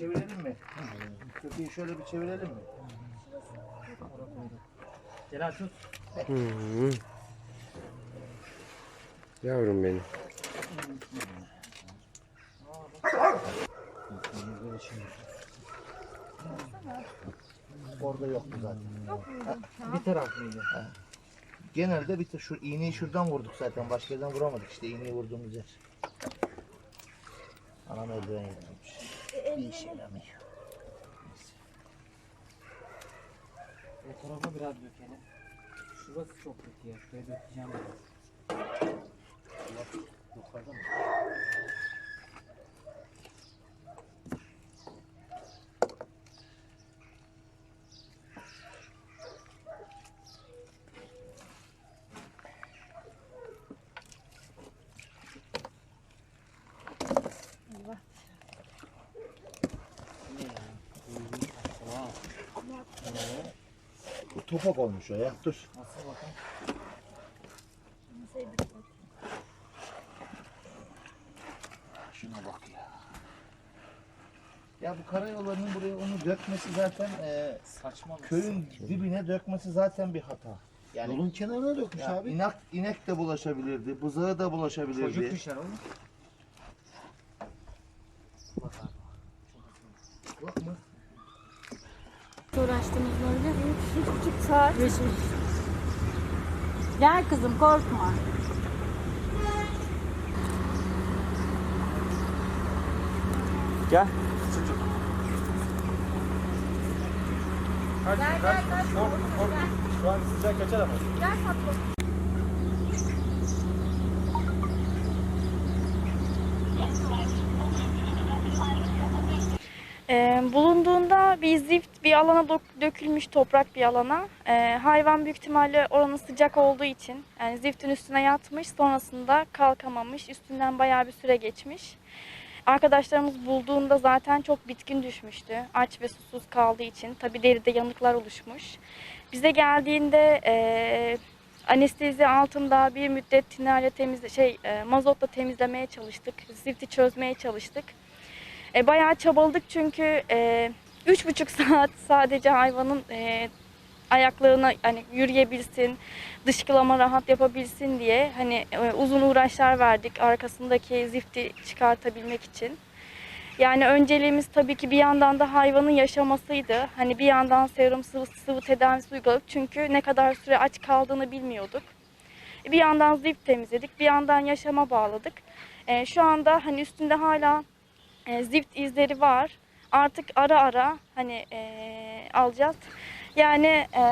çevirelim mi? Köpeği şöyle bir çevirelim mi? Celal tut. Hı. Yavrum benim. Orada yoktu zaten. Bir taraf mıydı? Genelde bir şu iğneyi şuradan vurduk zaten. Başka yerden vuramadık işte iğneyi vurduğumuz yer. Anam eldiven getirmiş. Bir işe yaramıyor. O tarafa biraz dökelim. Şurası çok kötü ya. Şuraya dökeceğim biraz. Yukarıda mı? Ne ya? Wow. Bu topak olmuş o ya. Dur. Nasıl bakın? Şuna bak ya. Ya bu karayollarının buraya onu dökmesi zaten e, Saçma mı? köyün dibine dökmesi zaten bir hata. Yani Yolun kenarına dökmüş ya abi. inek, inek de bulaşabilirdi, buzağı da bulaşabilirdi. Çocuk düşer oğlum. Uğraştınız böyle? Üç buçuk saat. Gel kızım korkma. Gel. Şu an sıcak kaçar ama. Ee, bulunduğunda bir zift bir alana dök- dökülmüş toprak bir alana. Ee, hayvan büyük ihtimalle oranın sıcak olduğu için yani ziftin üstüne yatmış sonrasında kalkamamış üstünden bayağı bir süre geçmiş. Arkadaşlarımız bulduğunda zaten çok bitkin düşmüştü. Aç ve susuz kaldığı için. Tabi deride yanıklar oluşmuş. Bize geldiğinde e, anestezi altında bir müddet tinayla temizle şey e, mazotla temizlemeye çalıştık. Zifti çözmeye çalıştık. E, bayağı çabaladık çünkü e, üç buçuk saat sadece hayvanın e, ayaklarına hani yürüyebilsin, dışkılama rahat yapabilsin diye hani e, uzun uğraşlar verdik arkasındaki zifti çıkartabilmek için. Yani önceliğimiz tabii ki bir yandan da hayvanın yaşamasıydı. Hani bir yandan serum sıvı, sıvı tedavisi uyguladık çünkü ne kadar süre aç kaldığını bilmiyorduk. Bir yandan zift temizledik, bir yandan yaşama bağladık. E, şu anda hani üstünde hala e, zift izleri var. Artık ara ara hani e, alacağız. Yani e,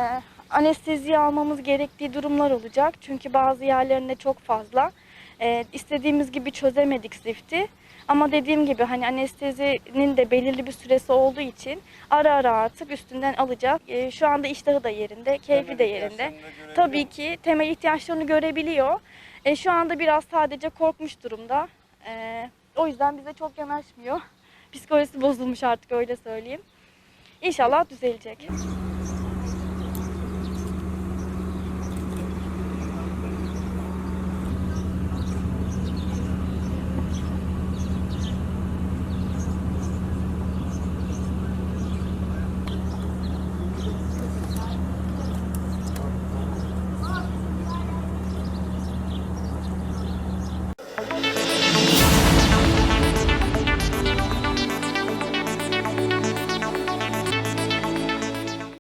anesteziyi almamız gerektiği durumlar olacak. Çünkü bazı yerlerinde çok fazla. E, istediğimiz gibi çözemedik zifti. Ama dediğim gibi hani anestezinin de belirli bir süresi olduğu için ara ara artık üstünden alacağız. E, şu anda iştahı da yerinde, keyfi de yerinde. Tabii ki temel ihtiyaçlarını görebiliyor. E, şu anda biraz sadece korkmuş durumda. E, o yüzden bize çok yanaşmıyor. Psikolojisi bozulmuş artık öyle söyleyeyim. İnşallah düzelecek.